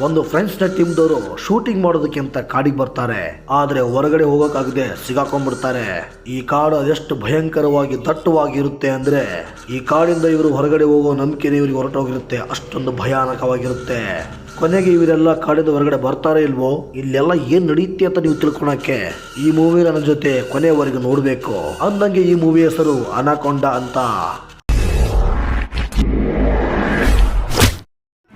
ಒಂದು ಫ್ರೆಂಡ್ಸ್ನ ಟೀಮ್ದವರು team ದವರು shooting ಮಾಡೋದಕ್ಕೆ ಅಂತ ಕಾಡಿಗೆ ಬರ್ತಾರೆ. ಆದ್ರೆ ಹೊರಗಡೆ ಹೋಗೋಕ್ಕಾಗದೆ ಸಿಗಾಕೊಂಡ್ಬಿಡ್ತಾರೆ. ಈ ಕಾಡು ಅದೆಷ್ಟು ಭಯಂಕರವಾಗಿ ದಟ್ಟವಾಗಿ ಇರುತ್ತೆ ಅಂದ್ರೆ, ಈ ಕಾಡಿಂದ ಇವರು ಹೊರಗಡೆ ಹೋಗೋ ನಂಬಿಕೆ ಇವರಿಗೆ ಹೊರಟೋಗಿರುತ್ತೆ. ಅಷ್ಟೊಂದು ಭಯಾನಕವಾಗಿರುತ್ತೆ. ಕೊನೆಗೆ ಇವರೆಲ್ಲ ಕಾಡಿದ ಹೊರಗಡೆ ಬರ್ತಾರೆ ಇಲ್ವೋ, ಇಲ್ಲೆಲ್ಲ ಏನ್ ನಡೆಯುತ್ತೆ ಅಂತ ನೀವು ತಿಳ್ಕೊಳಕ್ಕೆ? ಈ ಮೂವಿ ನನ್ನ ಜೊತೆ ಕೊನೆಯವರೆಗೂ ನೋಡಬೇಕು. ಅಂದಂಗೆ ಈ ಮೂವಿ ಹೆಸರು ಅನಾಕೊಂಡ ಅಂತ.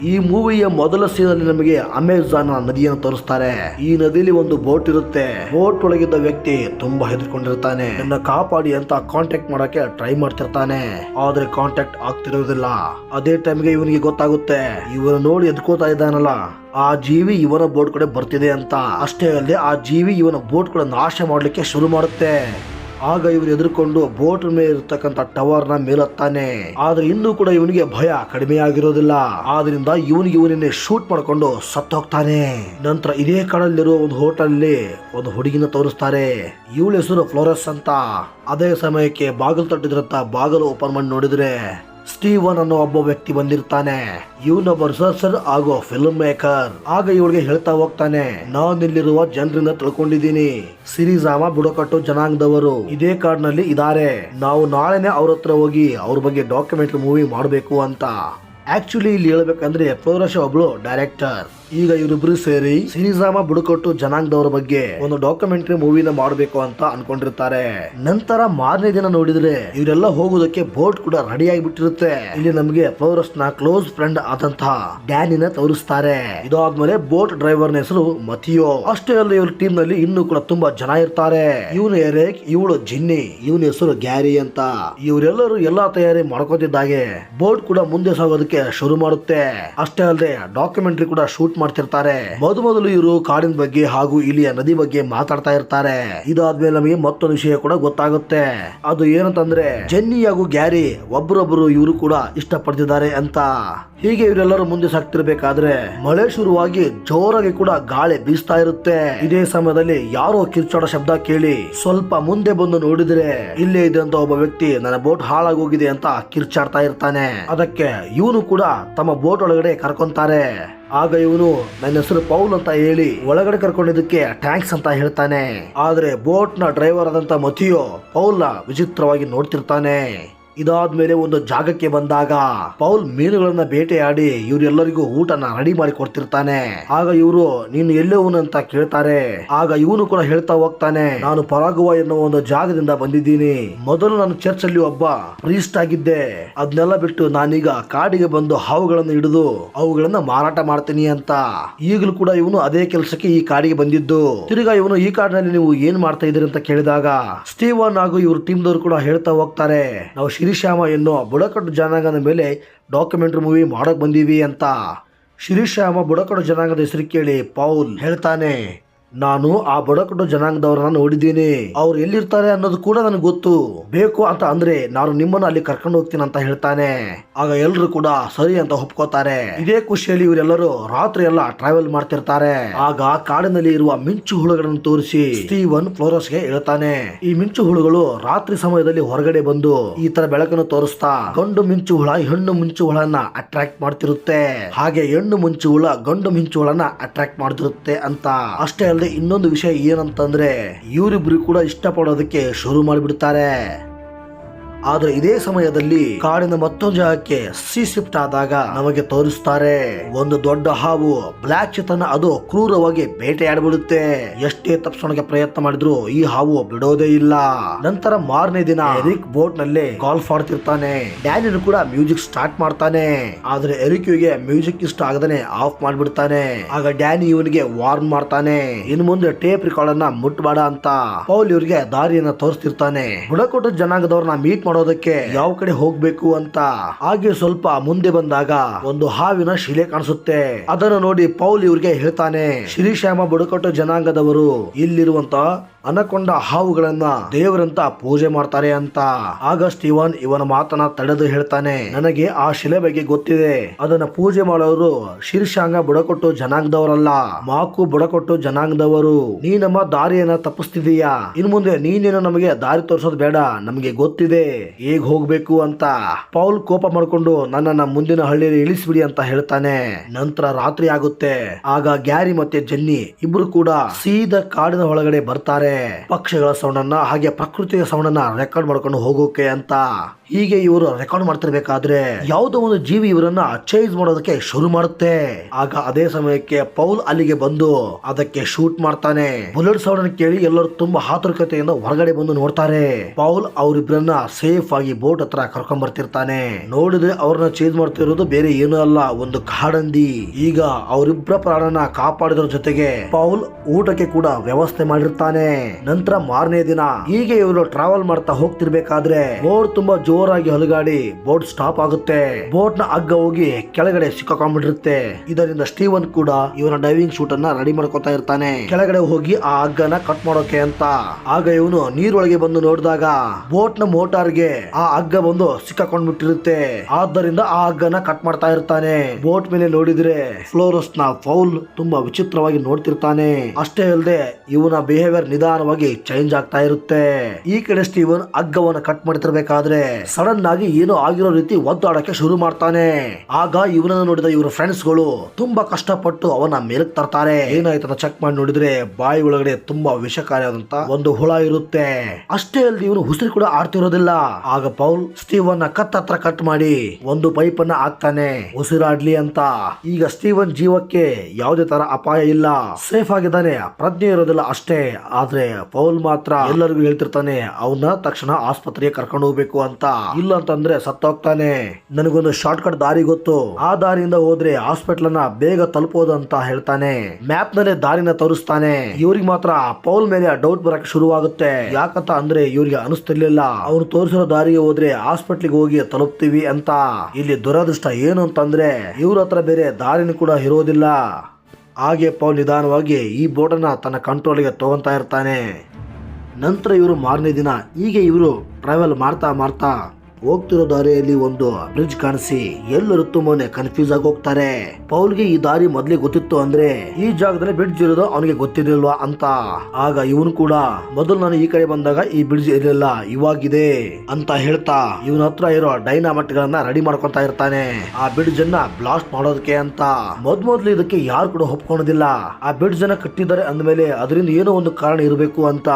ಈ ಮೂವಿಯ ಮೊದಲ ಸೀನಲ್ಲಿ ನಮಗೆ ಅಮೆಜಾನ್ ನದಿಯನ್ನು ತೋರಿಸ್ತಾರೆ. ಈ ನದಿಯಲ್ಲಿ ಒಂದು ಬೋಟ್ ಇರುತ್ತೆ. ಬೋಟ್ ಒಳಗಿದ್ದ ವ್ಯಕ್ತಿ ತುಂಬಾ ಹೆದರ್ಕೊಂಡಿರ್ತಾನೆ. ನನ್ನ ಕಾಪಾಡಿ ಅಂತ ಕಾಂಟ್ಯಾಕ್ಟ್ ಮಾಡಕ್ಕೆ ಟ್ರೈ ಮಾಡ್ತಿರ್ತಾನೆ. ಆದ್ರೆ ಕಾಂಟ್ಯಾಕ್ಟ್ ಆಗ್ತಿರೋದಿಲ್ಲ. ಅದೇ ಟೈಮ್ಗೆ ಇವನಿಗೆ ಗೊತ್ತಾಗುತ್ತೆ. ಇವನ ನೋಡಿ ಎದ್ಕೋತಾ ಇದ್ದಾನಲ್ಲ. ಆ ಜೀವಿ ಇವನ ಬೋಟ್ ಕಡೆ ಬರ್ತಿದೆ ಅಂತ. ಅಷ್ಟೇ ಅಲ್ಲದೆ ಆ ಜೀವಿ ಇವನ ಬೋಟ್ ಕೂಡ ನಾಶ ಮಾಡ್ಲಿಕ್ಕೆ ಶುರು ಮಾಡುತ್ತೆ. ಆಗ ಇವರು ಎದುರುಕೊಂಡು ಬೋಟ್ ಮೇಲೆ ಇರತಕ್ಕಂತ ಟವರ್ನ ಮೇಲತ್ತಾನೆ. ಆದ್ರೆ ಇನ್ನೂ ಕೂಡ ಇವನಿಗೆ ಭಯ ಕಡಿಮೆ ಆಗಿರೋದಿಲ್ಲ ಆದ್ರಿಂದ ಇವನಿಗೆ ಇವನನ್ನೇ ಶೂಟ್ ಮಾಡ್ಕೊಂಡು ಸತ್ತೋಗ್ತಾನೆ ನಂತರ ಇದೇ ಕಾಡಲ್ಲಿರುವ ಒಂದು ಹೋಟೆಲ್ ಅಲ್ಲಿ ಒಂದು ಹುಡುಗಿನ ತೋರಿಸ್ತಾರೆ. ಇವಳ ಹೆಸರು ಫ್ಲೋರಸ್ ಅಂತ. ಅದೇ ಸಮಯಕ್ಕೆ ಬಾಗಿಲು ತಟ್ಟಿದ್ರಂತ ಬಾಗಿಲು ಓಪನ್ ಮಾಡಿ ನೋಡಿದ್ರೆ ಸ್ಟೀವನ್ ಅನ್ನೋ ಒಬ್ಬ ವ್ಯಕ್ತಿ ಬಂದಿರ್ತಾನೆ. ಇವನೊಬ್ಬ ರಿಸರ್ಚರ್ ಆಗೋ ಫಿಲ್ಮ್ ಮೇಕರ್ ಆಗ ಇವಳಿಗೆ ಹೇಳ್ತಾ ಹೋಗ್ತಾನೆ ನಾನಿಲ್ಲಿರುವ ಜನರಿಂದ ತಿಳ್ಕೊಂಡಿದ್ದೀನಿ. ಸಿರಿಜಾಮ ಬುಡಕಟ್ಟು ಜನಾಂಗದವರು. ಇದೇ ಕಾರ್ಡ್ನಲ್ಲಿ ಇದಾರೆ. ನಾವು ನಾಳೆನೆ ಅವ್ರ ಹತ್ರ ಹೋಗಿ ಅವ್ರ ಬಗ್ಗೆ ಡಾಕ್ಯುಮೆಂಟ್ರಿ ಮೂವಿ ಮಾಡಬೇಕು ಅಂತ. ಆಕ್ಚುಲಿ ಇಲ್ಲಿ ಹೇಳ್ಬೇಕಂದ್ರೆ, ಪೌರಶ ಒಬ್ಳು ಡೈರೆಕ್ಟರ್ ಈಗ ಇವರಿಬ್ರು ಸೇರಿ ಸಿರಿಜಾಮ ಬುಡಕಟ್ಟು ಜನಾಂಗದವರ ಬಗ್ಗೆ ಒಂದು ಡಾಕ್ಯುಮೆಂಟರಿ ಮೂವಿನ ಮಾಡಬೇಕು ಅಂತ ಅನ್ಕೊಂಡಿರ್ತಾರೆ. ನಂತರ ಮಾರನೇ ದಿನ ನೋಡಿದ್ರೆ ಇವರೆಲ್ಲ ಹೋಗೋದಕ್ಕೆ ಬೋಟ್ ಕೂಡ ರೆಡಿ ಆಗಿಬಿಟ್ಟಿರುತ್ತೆ. ಇಲ್ಲಿ ನಮಗೆ ಫ್ಲೋರಸ್ನ ಕ್ಲೋಸ್ ಫ್ರೆಂಡ್ ಆದಂತಹ ಡ್ಯಾನಿನ ತೋರಿಸ್ತಾರೆ. ಇದಾದ್ಮೇಲೆ ಬೋಟ್ ಡ್ರೈವರ್ನ ಹೆಸರು ಮತಿಯೋ ಅಷ್ಟೇ ಅಲ್ಲ ಇವ್ರ ಟೀಮ್ನಲ್ಲಿ ಇನ್ನು ಕೂಡ ತುಂಬಾ ಜನ ಇರ್ತಾರೆ. ಇವನು ಎರೇಕ್ ಇವಳು ಜಿನ್ನಿ, ಇವನ ಹೆಸರು ಗ್ಯಾರಿ ಅಂತ. ಇವರೆಲ್ಲರೂ ಎಲ್ಲಾ ತಯಾರಿ ಮಾಡ್ಕೋತಿದ್ದಾಗೆ. ಬೋಟ್ ಕೂಡ ಮುಂದೆ ಸಾಗೋದಕ್ಕೆ ಶುರು ಮಾಡುತ್ತೆ. ಅಷ್ಟೇ ಅಲ್ಲದೆ ಡಾಕ್ಯುಮೆಂಟ್ರಿ ಕೂಡ ಶೂಟ್ ಮಾಡ್ತಿರ್ತಾರೆ. ಮೊದಲು ಮೊದಲು ಇವರು ಕಾಡಿನ ಬಗ್ಗೆ ಹಾಗೂ ಇಲ್ಲಿಯ ನದಿ ಬಗ್ಗೆ ಮಾತಾಡ್ತಾ ಇರ್ತಾರೆ. ಇದಾದ್ಮೇಲೆ ನಮಗೆ ಮತ್ತೊಂದು ವಿಷಯ ಕೂಡ ಗೊತ್ತಾಗುತ್ತೆ. ಅದು ಏನಂತಂದ್ರೆ, ಜೆನ್ನಿ ಹಾಗೂ ಗ್ಯಾರಿ ಒಬ್ಬರೊಬ್ಬರು ಇವರು ಕೂಡ ಇಷ್ಟಪಡ್ತಿದ್ದಾರೆ ಅಂತ. ಹೀಗೆ ಇವರೆಲ್ಲರೂ ಮುಂದೆ ಸಾಕ್ತಿರ್ಬೇಕಾದ್ರೆ ಮಳೆ ಶುರುವಾಗಿ ಜೋರಾಗಿ ಕೂಡ ಗಾಳಿ ಬೀಸ್ತಾ ಇರುತ್ತೆ. ಇದೇ ಸಮಯದಲ್ಲಿ ಯಾರೋ ಕಿರ್ಚಾಡ ಶಬ್ದ ಕೇಳಿ ಸ್ವಲ್ಪ ಮುಂದೆ ಬಂದು ನೋಡಿದ್ರೆ, ಇಲ್ಲೇ ಇದ್ದಂತ ಒಬ್ಬ ವ್ಯಕ್ತಿ ನನ್ನ ಬೋಟ್ ಹಾಳಾಗೋಗಿದೆ ಅಂತ ಕಿರ್ಚಾಡ್ತಾ ಇರ್ತಾನೆ. ಅದಕ್ಕೆ ಇವನು ಕೂಡ ತಮ್ಮ ಬೋಟ್ ಒಳಗಡೆ ಕರ್ಕೊಂತಾರೆ. ಆಗ ಇವನು, ನನ್ನ ಹೆಸರು ಪೌಲ್ ಅಂತ ಹೇಳಿ ಒಳಗಡೆ ಕರ್ಕೊಂಡಿದ್ದಕ್ಕೆ ಟ್ಯಾಂಕ್ಸ್ ಅಂತ ಹೇಳ್ತಾನೆ. ಆದ್ರೆ ಬೋಟ್ನ ಡ್ರೈವರ್ ಆದಂತ ಮತಿಯೋ ಪೌಲ್ನ ವಿಚಿತ್ರವಾಗಿ ನೋಡ್ತಿರ್ತಾನೆ. ಇದಾದ್ಮೇಲೆ ಒಂದು ಜಾಗಕ್ಕೆ ಬಂದಾಗ ಪೌಲ್ ಮೀನುಗಳನ್ನ ಬೇಟೆಯಾಡಿ ಇವರೆಲ್ಲರಿಗೂ ಊಟನ ರೆಡಿ ಮಾಡಿ ಕೊಡ್ತಿರ್ತಾನೆ. ಆಗ ಇವರು, ನೀನು ಎಲ್ಲೋವನು ಅಂತ ಕೇಳ್ತಾರೆ. ಆಗ ಇವನು ಕೂಡ ಹೇಳ್ತಾ ಹೋಗ್ತಾನೆ, ನಾನು ಪರಾಗುವ ಎನ್ನುವ ಒಂದು ಜಾಗದಿಂದ ಬಂದಿದ್ದೀನಿ. ಮೊದಲು ನಾನು ಚರ್ಚ್ ಅಲ್ಲಿ ಒಬ್ಬ ಪ್ರೀಸ್ಟ್ ಆಗಿದ್ದೆ. ಅದನ್ನೆಲ್ಲ ಬಿಟ್ಟು ನಾನೀಗ ಕಾಡಿಗೆ ಬಂದು ಹಾವುಗಳನ್ನು ಹಿಡಿದು ಅವುಗಳನ್ನ ಮಾರಾಟ ಮಾಡ್ತೀನಿ ಅಂತ. ಈಗಲೂ ಕೂಡ ಇವನು ಅದೇ ಕೆಲಸಕ್ಕೆ ಈ ಕಾಡಿಗೆ ಬಂದಿದ್ದು. ತಿರುಗಾ ಇವನು ಈ ಕಾಡಿನಲ್ಲಿ ನೀವು ಏನ್ ಮಾಡ್ತಾ ಇದ್ದೀರಿ ಅಂತ ಕೇಳಿದಾಗ, ಸ್ಟೀವನ್ ಹಾಗೂ ಇವ್ರ ಟೀಮ್ ದವರು ಕೂಡ ಹೇಳ್ತಾ ಹೋಗ್ತಾರೆ. ನಾವು ಶಿರಿಶ್ಯಾಮ ಎನ್ನೋ ಬುಡಕಟ್ಟು ಜನಾಂಗದ ಮೇಲೆ ಡಾಕ್ಯುಮೆಂಟ್ರಿ ಮೂವಿ ಮಾಡೋಕೆ ಬಂದೀವಿ ಅಂತ. ಶಿರಿಶ್ಯಾಮ ಬುಡಕಟ್ಟು ಜನಾಂಗದ ಹೆಸರು ಕೇಳಿ ಪೌಲ್ ಹೇಳ್ತಾನೆ. ನಾನು ಆ ಬುಡಕಟ್ಟು ಜನಾಂಗದವರನ್ನ ನೋಡಿದ್ದೀನಿ. ಅವ್ರು ಎಲ್ಲಿರ್ತಾರೆ ಅನ್ನೋದು ಕೂಡ ನನಗೆ ಗೊತ್ತು. ಬೇಕು ಅಂತ ಅಂದ್ರೆ ನಾನು ನಿಮ್ಮನ್ನ ಅಲ್ಲಿ ಕರ್ಕೊಂಡು ಹೋಗ್ತೀನಿ ಅಂತ ಹೇಳ್ತಾನೆ. ಆಗ ಎಲ್ರು ಕೂಡ ಸರಿ ಅಂತ ಒಪ್ಕೋತಾರೆ. ಇದೇ ಖುಷಿಯಲ್ಲಿ ಇವರೆಲ್ಲರೂ ರಾತ್ರಿ ಎಲ್ಲ ಟ್ರಾವೆಲ್ ಮಾಡ್ತಿರ್ತಾರೆ. ಆಗ ಕಾಡಿನಲ್ಲಿ ಇರುವ ಮಿಂಚು ಹುಳುಗಳನ್ನು ತೋರಿಸಿ ಸ್ಟೀವನ್ ಫ್ಲೋರಸ್ಗೆ ಹೇಳ್ತಾನೆ. ಈ ಮಿಂಚು ಹುಳುಗಳು ರಾತ್ರಿ ಸಮಯದಲ್ಲಿ ಹೊರಗಡೆ ಬಂದು ಈ ತರ ಬೆಳಕನ್ನು ತೋರಿಸ್ತಾ ಗಂಡು ಮಿಂಚು ಹುಳ, ಹೆಣ್ಣು ಮಿಂಚು ಹುಳನ್ನ ಅಟ್ರಾಕ್ಟ್ ಮಾಡ್ತಿರುತ್ತೆ. ಹಾಗೆ ಹೆಣ್ಣು ಮಿಂಚು ಹುಳ ಗಂಡು ಮಿಂಚು ಹುಳನ ಅಟ್ರಾಕ್ಟ್ ಮಾಡ್ತಿರುತ್ತೆ ಅಂತ ಅಷ್ಟೇ ಅಲ್ಲದೆ ಇನ್ನೊಂದು ವಿಷಯ ಏನಂತಂದ್ರೆ ಇವರಿಬ್ರು ಕೂಡ ಇಷ್ಟಪಡೋದಕ್ಕೆ ಶುರು ಮಾಡಿಬಿಡ್ತಾರೆ. ಆದ್ರೆ ಇದೇ ಸಮಯದಲ್ಲಿ ಕಾಡಿನ ಮತ್ತೊಂದು ಜಾಗಕ್ಕೆ ಸಿ ಶಿಫ್ಟ್ ಆದಾಗ ನಮಗೆ ತೋರಿಸ್ತಾರೆ. ಒಂದು ದೊಡ್ಡ ಹಾವು ಬ್ಲಾಕ್ ಚಿತನ ಅದು ಕ್ರೂರವಾಗಿ ಬೇಟೆಯಾಡ್ಬಿಡುತ್ತೆ. ಎಷ್ಟೇ ತಪ್ಪಿಸೋಣಕ್ಕೆ ಪ್ರಯತ್ನ ಮಾಡಿದ್ರು ಈ ಹಾವು ಬಿಡೋದೇ ಇಲ್ಲ. ನಂತರ ಮಾರನೇ ದಿನ ಎರಿಕ್ ಬೋಟ್ನಲ್ಲಿ ಗಾಲ್ಫ್ ಆಡ್ತಿರ್ತಾನೆ. ಡ್ಯಾನಿ ಕೂಡ ಮ್ಯೂಸಿಕ್ ಸ್ಟಾರ್ಟ್ ಮಾಡ್ತಾನೆ. ಆದ್ರೆ ಎರಿಕ್ಯುಗೆ ಮ್ಯೂಸಿಕ್ ಇಷ್ಟ ಆಗದನೆ ಆಫ್ ಮಾಡ್ಬಿಡ್ತಾನೆ. ಆಗ ಡ್ಯಾನಿ ಇವನಿಗೆ ವಾರ್ನ್ ಮಾಡ್ತಾನೆ. ಇನ್ನು ಮುಂದೆ ಟೇಪ್ ರಿಕಾರ್ಡ್ ಅನ್ನ ಮುಟ್ಬೇಡ ಅಂತ. ಪೌಲ್ ಇವರಿಗೆ ದಾರಿಯನ್ನ ತೋರಿಸ್ತಿರ್ತಾನೆ. ಬುಡಕಟ್ಟು ಜನಾಂಗದವ್ರನ್ನ ಮೀಟ್ ಮಾಡೋದಕ್ಕೆ ಯಾವ ಕಡೆ ಹೋಗ್ಬೇಕು ಅಂತ ಹಾಗೆ ಸ್ವಲ್ಪ ಮುಂದೆ ಬಂದಾಗ ಒಂದು ಹಾವಿನ ಶಿಲೆ ಕಾಣಿಸುತ್ತೆ. ಅದನ್ನು ನೋಡಿ ಪೌಲ್ ಇವ್ರಿಗೆ ಹೇಳ್ತಾನೆ ಶ್ರೀಶ್ಯಾಮ ಬುಡಕಟ್ಟು ಜನಾಂಗದವರು ಇಲ್ಲಿರುವಂತ ಅನಕೊಂಡ ಹಾವುಗಳನ್ನ ದೇವರಂತ ಪೂಜೆ ಮಾಡ್ತಾರೆ ಅಂತ. ಆಗ ಸ್ಟೀವನ್ ಇವನ ಮಾತನ್ನ ತಡೆದು ಹೇಳ್ತಾನೆ, ನನಗೆ ಆ ಶಿಲೆ ಬಗ್ಗೆ ಗೊತ್ತಿದೆ. ಅದನ್ನ ಪೂಜೆ ಮಾಡೋರು ಶೀರ್ಷಾಂಗ ಬುಡಕೊಟ್ಟು ಜನಾಂಗದವರಲ್ಲ. ಮಾಕು ಬುಡಕೊಟ್ಟು ಜನಾಂಗದವರು. ನೀ ನಮ್ಮ ದಾರಿಯನ್ನ ತಪ್ಪಿಸ್ತಿದೀಯಾ? ಇನ್ ಮುಂದೆ ನೀನೇನು ನಮಗೆ ದಾರಿ ತೋರಿಸೋದು ಬೇಡ. ನಮಗೆ ಗೊತ್ತಿದೆ. ಹೇಗ್ ಹೋಗ್ಬೇಕು ಅಂತ ಪೌಲ್ ಕೋಪ ಮಾಡ್ಕೊಂಡು ನನ್ನನ್ನ ಮುಂದಿನ ಹಳ್ಳಿಯಲ್ಲಿ ಇಳಿಸ್ಬಿಡಿ ಅಂತ ಹೇಳ್ತಾನೆ. ನಂತರ ರಾತ್ರಿ ಆಗುತ್ತೆ. ಆಗ ಗ್ಯಾರಿ ಮತ್ತೆ ಜೆನ್ನಿ ಇಬ್ರು ಕೂಡ ಸೀದಾ ಕಾಡಿನ ಒಳಗಡೆ ಬರ್ತಾರೆ. ಪಕ್ಷಿಗಳ ಸೌಂಡನ್ನ ಹಾಗೆ ಪ್ರಕೃತಿಯ ಸೌಂಡನ್ನ ರೆಕಾರ್ಡ್ ಮಾಡ್ಕೊಂಡು ಹೋಗೋಕೆ ಅಂತ. ಹೀಗೆ ಇವರು ರೆಕಾರ್ಡ್ ಮಾಡ್ತಿರ್ಬೇಕಾದ್ರೆ ಯಾವುದೋ ಒಂದು ಜೀವಿ ಇವರನ್ನ ಚೇಸ್ ಮಾಡೋದಕ್ಕೆ ಶುರು ಮಾಡುತ್ತೆ. ಆಗ ಅದೇ ಸಮಯಕ್ಕೆ ಪೌಲ್ ಅಲ್ಲಿಗೆ ಬಂದು ಅದಕ್ಕೆ ಶೂಟ್ ಮಾಡ್ತಾನೆ. ಬುಲೆಟ್ ಸೌಂಡ್ ಕೇಳಿ ಎಲ್ಲರೂ ತುಂಬಾ ಆತುರಕತೆಯಿಂದ ಹೊರಗಡೆ ಬಂದು ನೋಡ್ತಾರೆ. ಪೌಲ್ ಅವರಿಬ್ಬರನ್ನ ಸೇಫ್ ಆಗಿ ಬೋಟ್ ಹತ್ರ ಕರ್ಕೊಂಡ್ ಬರ್ತಿರ್ತಾನೆ. ನೋಡಿದ್ರೆ ಅವ್ರನ್ನ ಚೇಂಜ್ ಮಾಡ್ತಿರೋದು ಬೇರೆ ಏನೂ ಅಲ್ಲ, ಒಂದು ಕಾಡಂದಿ. ಈಗ ಅವರಿಬ್ಬರ ಪ್ರಾಣನ ಕಾಪಾಡಿದ್ರ ಜೊತೆಗೆ ಪೌಲ್ ಊಟಕ್ಕೆ ಕೂಡ ವ್ಯವಸ್ಥೆ ಮಾಡಿರ್ತಾನೆ. ನಂತರ ಮಾರನೇ ದಿನ ಹೀಗೆ ಇವರು ಟ್ರಾವೆಲ್ ಮಾಡ್ತಾ ಹೋಗ್ತಿರ್ಬೇಕಾದ್ರೆ ಬೋಟ್ ತುಂಬಾ ಜೋರಾಗಿ ಹಲಗಾಡಿ ಬೋಟ್ ಸ್ಟಾಪ್ ಆಗುತ್ತೆ. ಬೋಟ್ನ ಹಗ್ಗ ಹೋಗಿ ಕೆಳಗಡೆ ಸಿಕ್ಕಾಕೊಂಡ್ಬಿಟ್ಟಿರುತ್ತೆ. ಇದರಿಂದ ಸ್ಟೀವನ್ ಕೂಡ ಇವನ ಡೈವಿಂಗ್ ಶೂಟ್ ಅನ್ನ ರೆಡಿ ಮಾಡ್ಕೊತಾ ಇರ್ತಾನೆ. ಕೆಳಗಡೆ ಹೋಗಿ ಆ ಹಗ್ಗನ ಕಟ್ ಮಾಡೋಕೆ ಅಂತ. ಆಗ ಇವನು ನೀರೊಳಗೆ ಬಂದು ನೋಡಿದಾಗ ಬೋಟ್ನ ಮೋಟಾರ್ಗೆ ಆ ಹಗ್ಗ ಬಂದು ಸಿಕ್ಕಾಕೊಂಡ್ಬಿಟ್ಟಿರುತ್ತೆ. ಆದ್ದರಿಂದ ಆ ಹಗ್ಗನ ಕಟ್ ಮಾಡ್ತಾ ಇರ್ತಾನೆ. ಬೋಟ್ ಮೇಲೆ ನೋಡಿದ್ರೆ ಫ್ಲೋರಸ್ನ ಫೌಲ್ ತುಂಬಾ ವಿಚಿತ್ರವಾಗಿ ನೋಡ್ತಿರ್ತಾನೆ. ಅಷ್ಟೇ ಅಲ್ಲದೆ ಇವನ ಬಿಹೇವಿಯರ್ ನಿಧಾನವಾಗಿ ಚೇಂಜ್ ಆಗ್ತಾ ಇರುತ್ತೆ. ಈ ಕಡೆ ಸ್ಟೀವನ್ ಹಗ್ಗವನ್ನ ಕಟ್ ಮಾಡ್ತಿರ್ಬೇಕಾದ್ರೆ ಸಡನ್ ಆಗಿ ಏನೋ ಆಗಿರೋ ರೀತಿ ಒದ್ದಾಡಕ್ಕೆ ಶುರು ಮಾಡ್ತಾನೆ. ಆಗ ಇವನನ್ನು ನೋಡಿದ ಇವರ ಫ್ರೆಂಡ್ಸ್ಗಳು ತುಂಬಾ ಕಷ್ಟಪಟ್ಟು ಅವನ ಮೇಲಕ್ ತರ್ತಾರೆ. ಏನಾಯ್ತದ ಚೆಕ್ ಮಾಡಿ ನೋಡಿದ್ರೆ ಬಾಯಿ ಒಳಗಡೆ ತುಂಬಾ ವಿಷಕಾರಿಯಾದಂತ ಒಂದು ಹುಳ ಇರುತ್ತೆ. ಅಷ್ಟೇ ಅಲ್ಲದೆ ಇವನು ಉಸಿರು ಕೂಡ ಆಡ್ತಿರೋದಿಲ್ಲ. ಆಗ ಪೌಲ್ ಸ್ಟೀವನ್ ಕತ್ ಹತ್ರ ಕಟ್ ಮಾಡಿ ಒಂದು ಪೈಪ್ ಅನ್ನ ಹಾಕ್ತಾನೆ. ಉಸಿರಾಡ್ಲಿ ಅಂತ. ಈಗ ಸ್ಟೀವನ್ ಜೀವಕ್ಕೆ ಯಾವುದೇ ತರ ಅಪಾಯ ಇಲ್ಲ. ಸೇಫ್ ಆಗಿದ್ದಾನೆ. ಪ್ರಜ್ಞೆ ಇರೋದಿಲ್ಲ ಅಷ್ಟೇ. ಆದ್ರೆ ಪೌಲ್ ಮಾತ್ರ ಎಲ್ಲರಿಗೂ ಹೇಳ್ತಿರ್ತಾನೆ ಅವನ ತಕ್ಷಣ ಆಸ್ಪತ್ರೆಗೆ ಕರ್ಕೊಂಡು ಹೋಗ್ಬೇಕು ಅಂತ. ಇಲ್ಲ ಅಂತಂದ್ರೆ ಸತ್ತೋಗ್ತಾನೆ. ನನಗೊಂದು ಶಾರ್ಟ್ ಕಟ್ ದಾರಿ ಗೊತ್ತು. ಆ ದಾರಿಯಿಂದ ಹೋದ್ರೆ ಹಾಸ್ಪಿಟಲ್ನ ಬೇಗ ತಲುಪೋದು ಅಂತ ಹೇಳ್ತಾನೆ. ಮ್ಯಾಪ್ನಲ್ಲಿ ದಾರಿನ ತೋರಿಸ್ತಾನೆ. ಇವ್ರಿಗೆ ಮಾತ್ರ ಪೌಲ್ ಮೇಲೆ ಡೌಟ್ ಬರಕ್ ಶುರುವಾಗುತ್ತೆ. ಯಾಕಂತ ಅಂದ್ರೆ ಇವ್ರಿಗೆ ಅನಿಸ್ತಿರ್ಲಿಲ್ಲ. ಅವ್ರು ತೋರಿಸಿರೋ ದಾರಿಗೆ ಹೋದ್ರೆ ಹಾಸ್ಪಿಟ್ಲಿಗೆ ಹೋಗಿ ತಲುಪ್ತೀವಿ ಅಂತ. ಇಲ್ಲಿ ದುರದೃಷ್ಟ ಏನು ಅಂತಂದ್ರೆ ಇವ್ರ ಹತ್ರ ಬೇರೆ ದಾರಿನೂ ಕೂಡ ಇರೋದಿಲ್ಲ. ಹಾಗೆ ಪೌಲ್ ನಿಧಾನವಾಗಿ ಈ ಬೋಟನ್ನ ತನ್ನ ಕಂಟ್ರೋಲ್ಗೆ ತಗೊಂತಾ ಇರ್ತಾನೆ. ನಂತರ ಇವರು ಮಾರನೇ ದಿನ ಹೀಗೆ ಇವರು ಟ್ರಾವೆಲ್ ಮಾಡ್ತಾ ಮಾಡ್ತಾ ಹೋಗ್ತಿರೋ ದಾರಿಯಲ್ಲಿ ಒಂದು ಬ್ರಿಡ್ಜ್ ಕಾಣಿಸಿ ಎಲ್ಲರೂ ತುಂಬಾನೇ ಕನ್ಫ್ಯೂಸ್ ಆಗಿ ಹೋಗ್ತಾರೆ. ಪೌಲ್ಗೆ ಈ ದಾರಿ ಮೊದ್ಲಿಗೆ ಗೊತ್ತಿತ್ತು ಅಂದ್ರೆ ಈ ಜಾಗದಲ್ಲಿ ಬ್ರಿಡ್ಜ್ ಇರೋದು ಅವನಿಗೆ ಗೊತ್ತಿರಲಿಲ್ವಾ ಅಂತ. ಆಗ ಇವನು ಕೂಡ, ಮೊದಲು ನಾನು ಈ ಕಡೆ ಬಂದಾಗ ಈ ಬ್ರಿಡ್ಜ್ ಇರಲಿಲ್ಲ, ಇವಾಗಿದೆ ಅಂತ ಹೇಳ್ತಾ ಇವನ ಹತ್ರ ಇರೋ ಡೈನಾಮಟ್ ಗಳನ್ನ ರೆಡಿ ಮಾಡ್ಕೊಂತ ಇರ್ತಾನೆ. ಆ ಬ್ರಿಡ್ಜ್ ಅನ್ನ ಬ್ಲಾಸ್ಟ್ ಮಾಡೋದಕ್ಕೆ ಅಂತ. ಮೊದ್ ಮೊದ್ಲು ಇದಕ್ಕೆ ಯಾರು ಕೂಡ ಒಪ್ಕೊಳೋದಿಲ್ಲ ಆ ಬ್ರಿಡ್ಜ್ ಅನ್ನ ಕಟ್ಟಿದ್ದಾರೆ ಅಂದ್ಮೇಲೆ ಅದರಿಂದ ಏನೋ ಒಂದು ಕಾರಣ ಇರಬೇಕು ಅಂತ.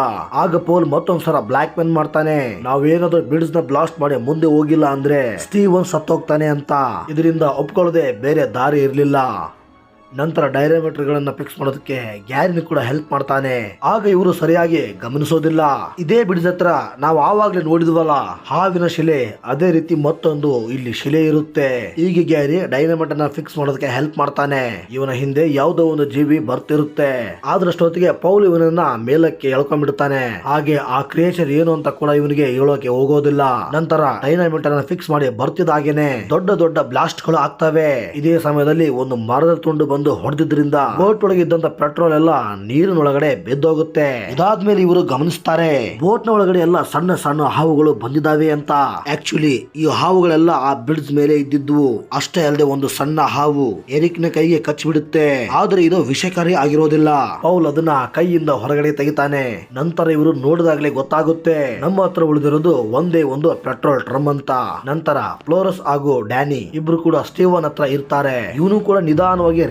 ಆಗ ಪೌಲ್ ಮತ್ತೊಂದ್ಸಲ ಬ್ಲಾಕ್ ಮೆನ್ ಮಾಡ್ತಾನೆ, ನಾವೇನಾದ್ರೂ ಬ್ರಿಡ್ಜ್ನ ಬ್ಲಾಸ್ಟ್ ಮಾಡಿ ಮುಂದೆ ಹೋಗಿಲ್ಲ ಅಂದ್ರೆ ಸ್ಟೀವನ್ ಸತ್ತೋಗ್ತಾನೆ ಅಂತ. ಇದರಿಂದ ಒಪ್ಕೊಳ್ಳದೆ ಬೇರೆ ದಾರಿ ಇರಲಿಲ್ಲ. ನಂತರ ಡೈನಾಮೀಟರ್ ಗಳನ್ನ ಫಿಕ್ಸ್ ಮಾಡೋದಕ್ಕೆ ಗ್ಯಾರಿನ ಕೂಡ ಹೆಲ್ಪ್ ಮಾಡ್ತಾನೆ. ಆಗ ಇವರು ಸರಿಯಾಗಿ ಗಮನಿಸೋದಿಲ್ಲ. ಇದೇ ಬಿಡಿದ ಹತ್ರ ನಾವು ಆವಾಗಲೇ ನೋಡಿದ್ವಲ್ಲ, ಹಾವಿನ ಶಿಲೆ ಅದೇ ರೀತಿ ಮತ್ತೊಂದು ಇಲ್ಲಿ ಶಿಲೆ ಇರುತ್ತೆ. ಈಗ ಗ್ಯಾರಿ ಡೈನಾಮೈಟ್ ಅನ್ನ ಫಿಕ್ಸ್ ಮಾಡೋದಕ್ಕೆ ಹೆಲ್ಪ್ ಮಾಡ್ತಾನೆ. ಇವನ ಹಿಂದೆ ಯಾವುದೋ ಒಂದು ಜೀವಿ ಬರ್ತಿರುತ್ತೆ. ಆದ್ರಷ್ಟೊತ್ತಿಗೆ ಪೌಲ್ ಇವನನ್ನ ಮೇಲಕ್ಕೆ ಎಳ್ಕೊಂಡ್ಬಿಡ್ತಾನೆ. ಹಾಗೆ ಆ ಕ್ರಿಯೇಚರ್ ಏನು ಅಂತ ಕೂಡ ಇವನಿಗೆ ಹೇಳೋಕೆ ಹೋಗೋದಿಲ್ಲ. ನಂತರ ಡೈನಾಮೈಟ್ ಅನ್ನ ಫಿಕ್ಸ್ ಮಾಡಿ ಬರ್ತಿದಾಗೇನೆ ದೊಡ್ಡ ದೊಡ್ಡ ಬ್ಲಾಸ್ಟ್ಗಳು ಆಗ್ತವೆ. ಇದೇ ಸಮಯದಲ್ಲಿ ಒಂದು ಮರದ ತುಂಡು ಹೊಡೆದಿದ್ರಿಂದ ಬೋಟ್ ಒಳಗೆ ಇದ್ದಂತ ಪೆಟ್ರೋಲ್ ಎಲ್ಲ ನೀರಿನೊಳಗಡೆ ಬೆದ್ದೋಗುತ್ತೆ. ಇದಾದ್ಮೇಲೆ ಇವರು ಗಮನಿಸ್ತಾರೆ ಬೋಟ್ನ ಒಳಗಡೆ ಎಲ್ಲ ಸಣ್ಣ ಸಣ್ಣ ಹಾವುಗಳು ಬಂದಿದಾವೆ ಅಂತ. ಆಕ್ಚುಲಿ ಈ ಹಾವುಗಳೆಲ್ಲ ಆ ಬ್ರಿಡ್ಜ್ ಮೇಲೆ ಇದ್ದಿದ್ವು. ಅಷ್ಟೇ ಅಲ್ಲದೆ ಒಂದು ಸಣ್ಣ ಹಾವು ಎರಿಕ್ನ ಕೈಗೆ ಕಚ್ಚಿಬಿಡುತ್ತೆ ಆದ್ರೆ ಇದು ವಿಷಕಾರಿ ಆಗಿರೋದಿಲ್ಲ. ಪೌಲ್ ಅದನ್ನ ಕೈಯಿಂದ ಹೊರಗಡೆ ತೆಗಿತಾನೆ. ನಂತರ ಇವರು ನೋಡಿದಾಗಲೇ ಗೊತ್ತಾಗುತ್ತೆ. ನಮ್ಮ ಹತ್ರ ಉಳಿದಿರೋದು ಒಂದೇ ಒಂದು ಪೆಟ್ರೋಲ್ ಡ್ರಮ್ ಅಂತ. ನಂತರ ಫ್ಲೋರಸ್ ಹಾಗೂ ಡ್ಯಾನಿ ಇಬ್ರು ಕೂಡ ಸ್ಟೀವನ್ ಹತ್ರ ಇರ್ತಾರೆ. ಇವನು ಕೂಡ ನಿಧಾನವಾಗಿ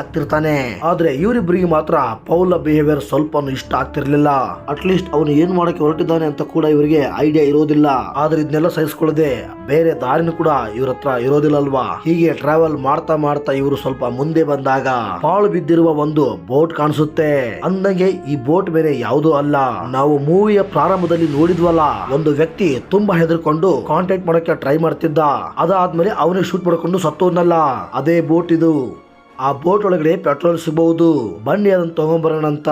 ಆಗ್ತಿರ್ತಾನೆ. ಆದ್ರೆ ಇವರಿಬ್ಬರಿಗೆ ಮಾತ್ರ ಪೌಲ ಬಿಹೇವಿಯರ್ ಸ್ವಲ್ಪ ಇಷ್ಟ ಆಗ್ತಿರ್ಲಿಲ್ಲ. ಅಟ್ಲೀಸ್ಟ್ ಅವನು ಏನ್ ಮಾಡಕ್ಕೆ ಹೊರಟಿದ್ದಾನೆ ಅಂತ ಕೂಡ ಇವರಿಗೆ ಐಡಿಯಾ ಇರೋದಿಲ್ಲ. ಆದ್ರೆ ಇದನ್ನೆಲ್ಲ ಸಹಿಸ್ಕೊಳ್ಳದೆ ಬೇರೆ ದಾರಿನೂ ಕೂಡ ಇವ್ರ ಹತ್ರ ಇರೋದಿಲ್ಲ ಅಲ್ವಾ ಹೀಗೆ ಟ್ರಾವೆಲ್ ಮಾಡ್ತಾ ಮಾಡ್ತಾ ಇವರು ಸ್ವಲ್ಪ ಮುಂದೆ ಬಂದಾಗ ಪಾಳು ಬಿದ್ದಿರುವ ಒಂದು ಬೋಟ್ ಕಾಣಿಸುತ್ತೆ. ಅಂದಂಗೆ ಈ ಬೋಟ್ ಬೇರೆ ಯಾವುದೂ ಅಲ್ಲ. ನಾವು ಮೂವಿಯ ಪ್ರಾರಂಭದಲ್ಲಿ ನೋಡಿದ್ವಲ್ಲ, ಒಂದು ವ್ಯಕ್ತಿ ತುಂಬಾ ಹೆದರ್ಕೊಂಡು ಕಾಂಟ್ಯಾಕ್ಟ್ ಮಾಡಕ್ಕೆ ಟ್ರೈ ಮಾಡ್ತಿದ್ದ. ಅದಾದ್ಮೇಲೆ ಅವನಿಗೆ ಶೂಟ್ ಮಾಡ್ಕೊಂಡು ಸತ್ತೋದ್ನಲ್ಲ. ಅದೇ ಬೋಟ್ ಇದು. ಆ ಬೋಟ್ ಒಳಗಡೆ ಪೆಟ್ರೋಲ್ ಸಿಗಬಹುದು ಬನ್ನಿ, ಅದನ್ನ ತಗೊಂಬರೋಣ ಅಂತ.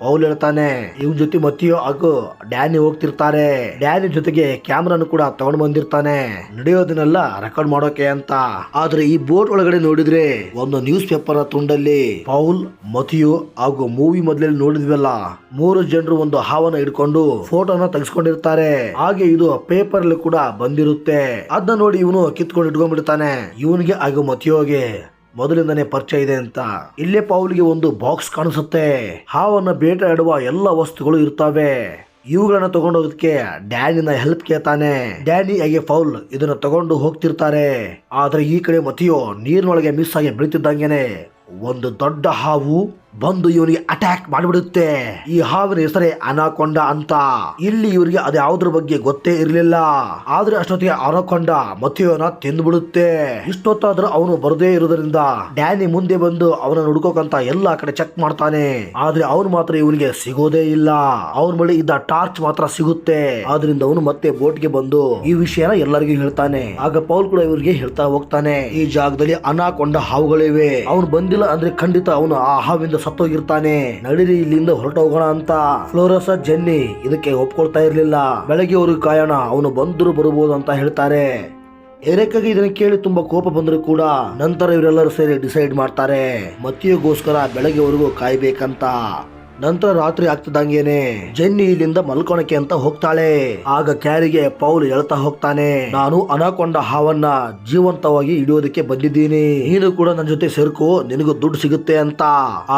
ಪೌಲ್ ಹೇಳ್ತಾನೆ, ಇವನ್ ಜೊತೆ ಮತ್ತಿಯೋ ಹಾಗೂ ಡ್ಯಾನಿ ಹೋಗ್ತಿರ್ತಾರೆ. ಡ್ಯಾನಿ ಜೊತೆಗೆ ಕ್ಯಾಮ್ರಾನು ಕೂಡ ತಗೊಂಡ್ ಬಂದಿರ್ತಾನೆ. ನಡೆಯೋದನ್ನೆಲ್ಲ ರೆಕಾರ್ಡ್ ಮಾಡೋಕೆ ಅಂತ. ಆದ್ರೆ ಈ ಬೋಟ್ ಒಳಗಡೆ ನೋಡಿದ್ರೆ ಒಂದು ನ್ಯೂಸ್ ಪೇಪರ್ ತುಂಡಲ್ಲಿ ಪೌಲ್ ಮತಿಯು ಹಾಗೂ ಮೂವಿ ಮೊದಲಲ್ಲಿ ನೋಡಿದ್ವಲ್ಲ. ಮೂರು ಜನರು ಒಂದು ಹಾವನ ಹಿಡ್ಕೊಂಡು ಫೋಟೋನ ತೆಗೆಸ್ಕೊಂಡಿರ್ತಾರೆ. ಹಾಗೆ ಇದು ಪೇಪರ್ ಅಲ್ಲಿ ಕೂಡ ಬಂದಿರುತ್ತೆ. ಅದನ್ನ ನೋಡಿ ಇವನು ಕಿತ್ಕೊಂಡು ಇಟ್ಕೊಂಡ್ಬಿಡ್ತಾನೆ. ಇವನಿಗೆ ಹಾಗೂ ಮಥಿಯೋಗೆ ಮೊದಲಿಂದನೇ ಪರಿಚಯ ಇದೆ ಅಂತ. ಇಲ್ಲೇ ಪೌಲ್ಗೆ ಒಂದು ಬಾಕ್ಸ್ ಕಾಣಿಸುತ್ತೆ. ಹಾವನ್ನ ಬೇಟೆಯಾಡುವ ಎಲ್ಲ ವಸ್ತುಗಳು ಇರ್ತವೆ. ಇವುಗಳನ್ನ ತಗೊಂಡೋಗೋದಕ್ಕೆ ಡ್ಯಾನಿನ ಹೆಲ್ಪ್ ಕೇಳ್ತಾನೆ. ಡ್ಯಾನಿ ಹಾಗೆ ಫೌಲ್ ಇದನ್ನ ತಗೊಂಡು ಹೋಗ್ತಿರ್ತಾರೆ. ಆದ್ರೆ ಈ ಕಡೆ ಮತಿಯೋ ನೀರಿನೊಳಗೆ ಮಿಸ್ ಆಗಿ ಬೆಳೀತಿದ್ದಂಗೆನೆ. ಒಂದು ದೊಡ್ಡ ಹಾವು ಬಂದು ಇವನಿಗೆ ಅಟ್ಯಾಕ್ ಮಾಡಿಬಿಡುತ್ತೆ. ಈ ಹಾವಿನ ಹೆಸರೇ ಅನಾಕೊಂಡ ಅಂತ. ಇಲ್ಲಿ ಇವರಿಗೆ ಅದು ಯಾವುದ್ರ ಬಗ್ಗೆ ಗೊತ್ತೇ ಇರಲಿಲ್ಲ. ಆದ್ರೆ ಅಷ್ಟೊತ್ತಿಗೆ ಅನಾಕೊಂಡ ಮತಿಯೋನ ತಿಂದ್ಬಿಡುತ್ತೆ. ಇಷ್ಟೊತ್ತಾದ್ರೂ ಅವನು ಬರದೇ ಇರೋದ್ರಿಂದ ಡ್ಯಾನಿ ಮುಂದೆ ಬಂದು ಅವನ ಹುಡ್ಕೋಕಂತ ಎಲ್ಲಾ ಕಡೆ ಚೆಕ್ ಮಾಡ್ತಾನೆ. ಆದ್ರೆ ಅವನು ಮಾತ್ರ ಇವನಿಗೆ ಸಿಗೋದೇ ಇಲ್ಲ. ಅವನ ಬಳಿ ಇದ್ದ ಟಾರ್ಚ್ ಮಾತ್ರ ಸಿಗುತ್ತೆ. ಆದ್ರಿಂದ ಅವನು ಮತ್ತೆ ಬೋಟ್ಗೆ ಬಂದು ಈ ವಿಷಯನ ಎಲ್ಲರಿಗೂ ಹೇಳ್ತಾನೆ. ಆಗ ಪೌಲ್ ಕೂಡ ಇವರಿಗೆ ಹೇಳ್ತಾ ಹೋಗ್ತಾನೆ. ಈ ಜಾಗದಲ್ಲಿ ಅನಾಕೊಂಡ ಹಾವುಗಳಿವೆ. ಅವನು ಬಂದಿಲ್ಲ ಅಂದ್ರೆ ಖಂಡಿತ ಅವನು ಆ ಹಾವಿಂದ ಸತ್ತೋಗಿರ್ತಾನೆ. ನಡೀರಿ, ಇಲ್ಲಿಂದ ಹೊರಟ ಹೋಗೋಣ ಅಂತ. ಫ್ಲೋರಸ ಜೆನ್ನಿ ಇದಕ್ಕೆ ಒಪ್ಕೊಳ್ತಾ ಇರ್ಲಿಲ್ಲ. ಬೆಳಗ್ಗೆ ಅವ್ರಿಗೆ ಕಾಯೋಣ, ಅವನು ಬಂದ್ರು ಬರಬಹುದು ಅಂತ ಹೇಳ್ತಾರೆ. ಎರಕಗೆ ಇದನ್ನ ಕೇಳಿ ತುಂಬಾ ಕೋಪ ಬಂದ್ರು ಕೂಡ ನಂತರ ಇವರೆಲ್ಲರೂ ಸೇರಿ ಡಿಸೈಡ್ ಮಾಡ್ತಾರೆ. ಮತ್ತಿಗೋಸ್ಕರ ಬೆಳಗ್ಗೆವರೆಗೂ ಕಾಯ್ಬೇಕಂತ. ನಂತರ ರಾತ್ರಿ ಆಗ್ತದಂಗೇನೆ. ಜೆನ್ನಿ ಇಲ್ಲಿಂದ ಮಲ್ಕೊಳಕ್ಕೆ ಅಂತ ಹೋಗ್ತಾಳೆ. ಆಗ ಕ್ಯಾರಿಗೆ ಪೌಲ್ ಹೇಳ್ತಾ ಹೋಗ್ತಾನೆ. ನಾನು ಅನಾಕೊಂಡ ಹಾವನ್ನ ಜೀವಂತವಾಗಿ ಹಿಡಿಯೋದಕ್ಕೆ ಬಂದಿದ್ದೀನಿ. ನೀನು ಕೂಡ ನನ್ನ ಜೊತೆ ಸೇರ್ಕೋ, ನಿನಗೂ ದುಡ್ಡು ಸಿಗುತ್ತೆ ಅಂತ.